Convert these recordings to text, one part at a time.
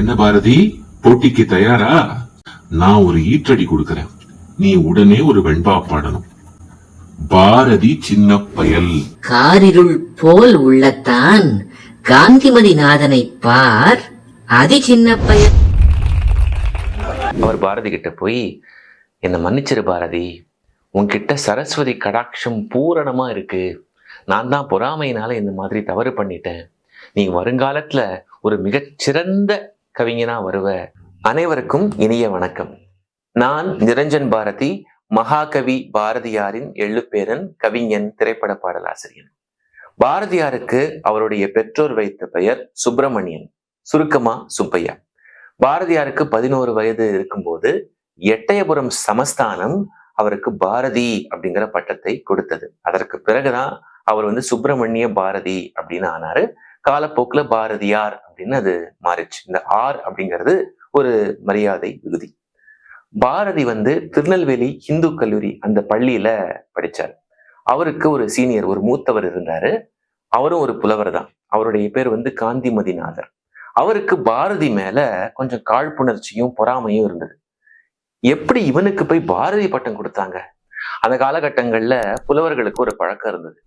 என்ன பாரதி? போட்டிக்கு தயாரா? நான் ஒரு ஈற்றடி கொடுக்கறேன். நீ உடனே ஒரு வெண்பா பாடணும். பாரதி சின்ன பயல். காரிருள் போல் உள்ளத்தான் காந்திமதி நாதனை பார். அதி சின்ன பையன் அவர் பாரதி கிட்ட போய் என்னை மன்னிச்சிரு பாரதி. உன்கிட்ட சரஸ்வதி கடாட்சம் பூரணமா இருக்கு. நான் தான் பொறாமையினால இந்த மாதிரி தவறு பண்ணிட்டேன். நீ வருங்காலத்துல ஒரு மிகச்சிறந்த கவிஞனா வருவ. அனைவருக்கும் இனிய வணக்கம். நான் நிரஞ்சன் பாரதி மகாகவி பாரதியாரின் எள்ளுப்பேரன் கவிஞன் திரைப்பட பாடலாசிரியன். பாரதியாருக்கு அவருடைய பெற்றோர் வைத்த பெயர் சுப்பிரமணியன் சுருக்கமா சுப்பையா. பாரதியாருக்கு பதினோரு வயது இருக்கும்போது எட்டயபுரம் சமஸ்தானம் அவருக்கு பாரதி அப்படிங்கிற பட்டத்தை கொடுத்தது. அதற்கு பிறகுதான் அவர் வந்து சுப்பிரமணிய பாரதி அப்படின்னு ஆனாரு. காலப்போக்குல பாரதியார் அப்படின்னு அது மாறிச்சு இந்த ஆர் அப்படிங்கிறது ஒரு மரியாதை விகுதி. பாரதி வந்து திருநெல்வேலி இந்து கல்லூரி அந்த பள்ளியில படிச்சார். அவருக்கு ஒரு சீனியர் ஒரு மூத்தவர் இருந்தாரு. அவரும் ஒரு புலவர் தான். அவருடைய பேர் வந்து காந்திமதிநாதர் அவருக்கு பாரதி மேல கொஞ்சம் காழ்ப்புணர்ச்சியும் பொறாமையும் இருந்தது. எப்படி இவனுக்கு போய் பாரதி பட்டம் கொடுத்தாங்க? அந்த காலகட்டங்கள்ல புலவர்களுக்கு ஒரு பழக்கம் இருந்தது.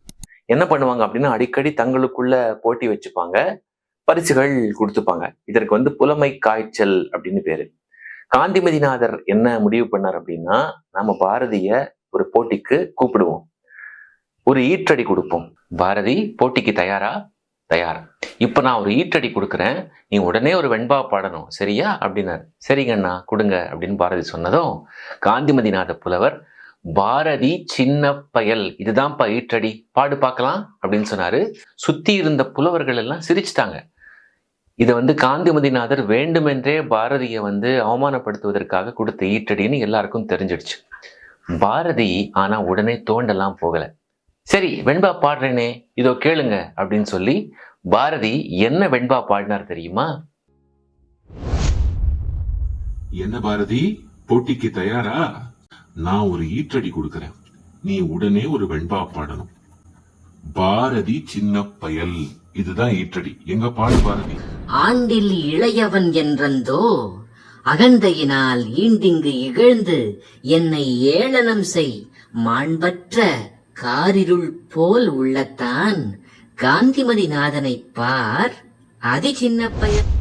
என்ன பண்ணுவாங்க அப்படின்னா அடிக்கடி தங்களுக்குள்ள போட்டி வச்சுப்பாங்க. பரிசுகள் கொடுத்துப்பாங்க. இதற்கு வந்து புலமை காய்ச்சல் அப்படின்னு பேரு. காந்திமதிநாதர் என்ன முடிவு பண்ணார் அப்படின்னா நம்ம பாரதிய ஒரு போட்டிக்கு கூப்பிடுவோம். ஒரு ஈற்றடி கொடுப்போம். பாரதி போட்டிக்கு தயாரா? தயார். இப்ப நான் ஒரு ஈற்றடி கொடுக்குறேன். நீ உடனே ஒரு வெண்பா பாடணும். சரியா? அப்படின்னாரு. சரிங்கண்ணா கொடுங்க அப்படின்னு பாரதி சொன்னதும் காந்திமதிநாத புலவர் பாரதி சின்ன பயல். இதுதான்ப்பா ஈற்றடி. பாடு பார்க்கலாம் அப்படின்னு சொன்னாரு. சுத்தி இருந்த புலவர்கள் எல்லாம் சிரிச்சிட்டாங்க. இதை வந்து காந்திமதிநாதர் வேண்டுமென்றே பாரதியை வந்து அவமானப்படுத்துவதற்காக கொடுத்த ஈற்றடின்னு எல்லாருக்கும் தெரிஞ்சிடுச்சு. பாரதி ஆனா உடனே தோண்டெல்லாம் போகல. சரி வெண்பா பாடுறேனே. இதோ கேளுங்க அப்படின்னு சொல்லி பாரதி என்ன வெண்பா பாடினார் தெரியுமா? என்ன பாரதி? போட்டிக்கு தயாரா? நான் ஒரு ஈற்றடி கொடுக்கறேன். நீ உடனே ஒரு வெண்பா பாடணும். பாரதி சின்ன பயல். இதுதான் ஈற்றடி. எங்க பாடு பாரதி? ஆண்டில் இளையவன் என்றந்தோ அகந்தையினால் ஈண்டிங்கு இகழ்ந்து என்னை ஏளனம் செய். மாண்பற்ற காரிருள் போல் உள்ளத்தான் காந்திமதி நாதனை பார். அதி சின்ன பயல்.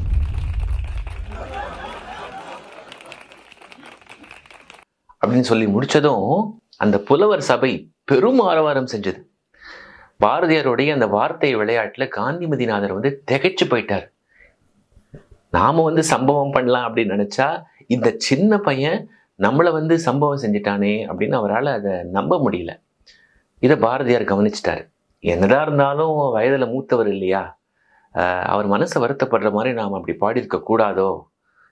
அப்படின்னு சொல்லி முடிச்சதும் அந்த புலவர் சபை பெரும் ஆரவாரம் செஞ்சது. பாரதியாருடைய அந்த வார்த்தை விளையாட்டுல காந்திமதிநாதர் வந்து திகைச்சு போயிட்டார். நாம வந்து சம்பவம் பண்ணலாம் அப்படின்னு நினைச்சா இந்த சின்ன பையன் நம்மளை வந்து சம்பவம் செஞ்சிட்டானே அப்படின்னு அவரால் அதை நம்ப முடியல. இதை பாரதியார் கவனிச்சிட்டாரு. என்னதான் இருந்தாலும் வயதுல மூத்தவர் இல்லையா? ஆஹ் அவர் மனசை வருத்தப்படுற மாதிரி நாம் அப்படி பாடியிருக்க கூடாதோ?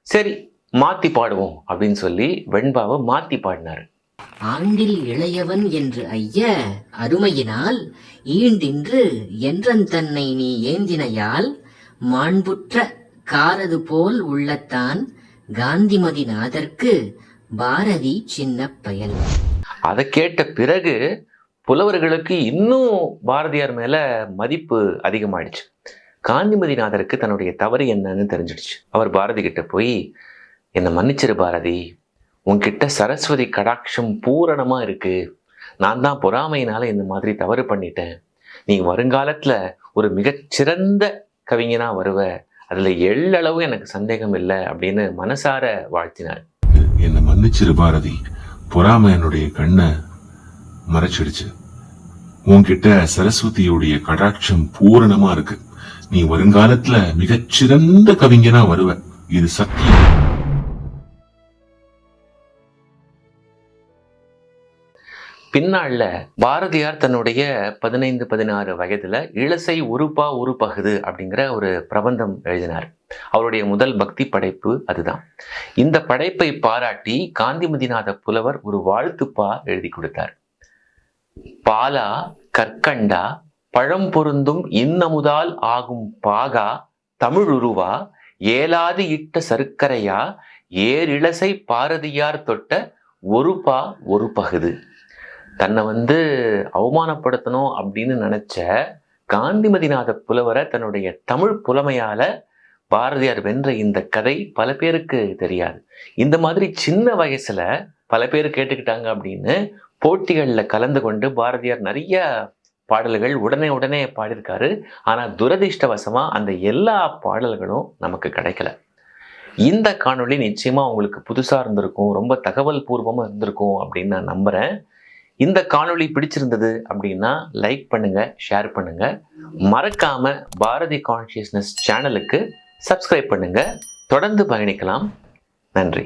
சரி மாத்தி பாடுவோம் அப்படின்னு சொல்லி வெண்பாவை மாத்தி பாடினாரு. ஆண்டில் இளையவன் என்று ஐய அருமையினால் ஈண்டின்று என்றன் தன்னை நீ ஏந்தினையால் மாண்புற்ற காரது போல் உள்ளத்தான் காந்திமதி நாதற்கு பாரதி சின்ன பயல். அதை கேட்ட பிறகு புலவர்களுக்கு இன்னும் பாரதியார் மேல மதிப்பு அதிகமாயிடுச்சு. காந்திமதிநாதருக்கு தன்னுடைய தவறு என்னன்னு தெரிஞ்சிடுச்சு. அவர் பாரதி கிட்ட போய் என்னை மன்னிச்சிரு பாரதி. உன்கிட்ட சரஸ்வதி கடாட்சம் பூரணமாக இருக்கு. நான் தான் பொறாமையினால் இந்த மாதிரி தவறு பண்ணிட்டேன். நீ வருங்காலத்தில் ஒரு மிகச்சிறந்த கவிஞனாக வருவ. அதில் எள்ளளவு எனக்கு சந்தேகம் இல்லை அப்படின்னு மனசார வாழ்த்தினார். என்னை மன்னிச்சிரு பாரதி. பொறாமை என்னுடைய கண்ணை மறைச்சிடுச்சு. உன்கிட்ட சரஸ்வதியுடைய கடாட்சம் பூரணமா இருக்கு. நீ வருங்காலத்துல மிகச்சிறந்த கவிஞனா வருவ. இது சத்தியம். பின்னாளில் பாரதியார் தன்னுடைய பதினைந்து பதினாறு வயதுல இளசை உருப்பா உருப்பகுது அப்படிங்கிற ஒரு பிரபந்தம் எழுதினார். அவருடைய முதல் பக்தி படைப்பு அதுதான். இந்த படைப்பை பாராட்டி காந்திமதிநாத புலவர் ஒரு வாழ்த்துப்பா எழுதி கொடுத்தார். பாலா கற்கண்டா பழம் பொருந்தும் இன்னமுதால் ஆகும் பாகா தமிழுருவா ஏலாது இட்ட சருக்கரையா ஏரிளசை பாரதியார் தொட்ட ஒரு பா ஒரு பகுது. தன்னை வந்து அவமானப்படுத்தணும் அப்படின்னு நினைச்ச காந்திமதிநாத புலவரை தன்னுடைய தமிழ் புலமையால பாரதியார் வென்ற இந்த கதை பல பேருக்கு தெரியாது. இந்த மாதிரி சின்ன வயசுல பல பேர் கேட்டுக்கிட்டாங்க அப்படின்னு போட்டிகளில் கலந்து கொண்டு பாரதியார் நிறைய பாடல்கள் உடனே உடனே பாடியிருக்காரு. ஆனால் துரதிருஷ்டவசமாக அந்த எல்லா பாடல்களும் நமக்கு கிடைக்கல. இந்த காணொளி நிச்சயமாக உங்களுக்கு புதுசாக இருந்திருக்கும் ரொம்ப தகவல் பூர்வமாக இருந்திருக்கும் அப்படின்னு நான் நம்புகிறேன் இந்த காணொளி பிடிச்சிருந்தது அப்படின்னா லைக் பண்ணுங்க ஷேர் பண்ணுங்க. மறக்காம பாரதி கான்ஷியஸ்னஸ் சேனலுக்கு சப்ஸ்கிரைப் பண்ணுங்க. தொடர்ந்து பயணிக்கலாம். நன்றி.